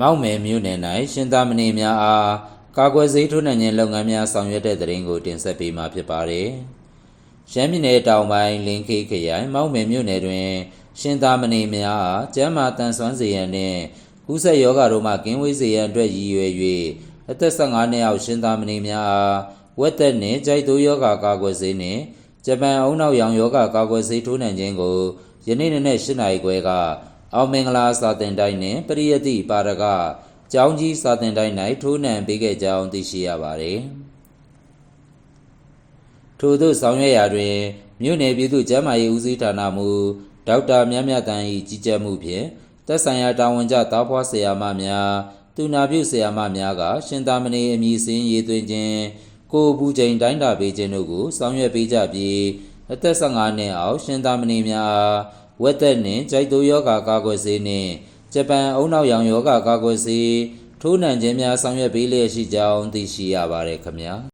မောက်မယ်မြို့နယ်၌ရှင်သာမဏေများအားကာကွယ်ဆေးထိုးနှံခြင်းလုပ်ငန်းများဆောင်ရွက်တဲ့တဲ့ရင်ကိုတင်ဆက်ပေးမှာဖြစ်ပါတယ်။ရှမ်းပြည်နယ်တောင်ပိုင်းလင်းခေးခရိုင်မောက်မယ်မြို့နယ်တွင် ရှင်သာမဏေများအားကျမ်းမာတန်ဆွမ်းစေရန်နှင့်ကူးစက်ရောဂါတို့မှကင်းဝေးစေရန်အတွက်ရည်ရွယ်၍အသက်15နှစ်အောက်ရှင်သာမဏေများအားဝက်သက်နှင့်ကြိုက်တိုးရောဂါကာကွယ်ဆေးနှင့်ဂျပန်အုံနောက်ရောင်ရောဂါကာကွယ်ဆေးထိုးနှံခြင်းကိုယနေ့နေ့နဲ့8နိုင်ခွဲက အောင်မင်္ဂလာစာတင်တိုင်းနှင့်ပရိယတိပါရကကျောင်းကြီးစာတင်တိုင်း၌ထိုးနှံပေးခဲ့ကြောင်းသိရှိရပါသည်ထို့သို့ဆောင်ရွက်ရာတွင်မြို့နယ်ပြည်သူ့ကျန်းမာရေးဦးစီးဌာနမှဒေါက်တာမြတ်မြတ်တန်၏ကြီးကြပ်မှုဖြင့်သက်ဆိုင်ရာတာဝန်ကျသားဖွားဆရာမများတူနာပြုဆရာမများကရှင်သာမဏေအမည်စင်းရေးသွင်းခြင်းကိုယ်ပူချိန်တိုင်းတာပေးခြင်းတို့ကိုဆောင်ရွက်ပေးကြပြီးအသက်15နှစ်အောက်ရှင်သာမဏေများအား ဝက်သက်နှင့်ကြိုက်တိုးယောဂါကာကွယ်ဆေးနှင့်ဂျပန်အုံနောက်ရောင်ယောဂါကာကွယ်ဆေးထိုးနှံခြင်းများဆောင်ရွက်ပေးလျက်ရှိကြောင်းသိရှိရပါတယ်ခင်ဗျာ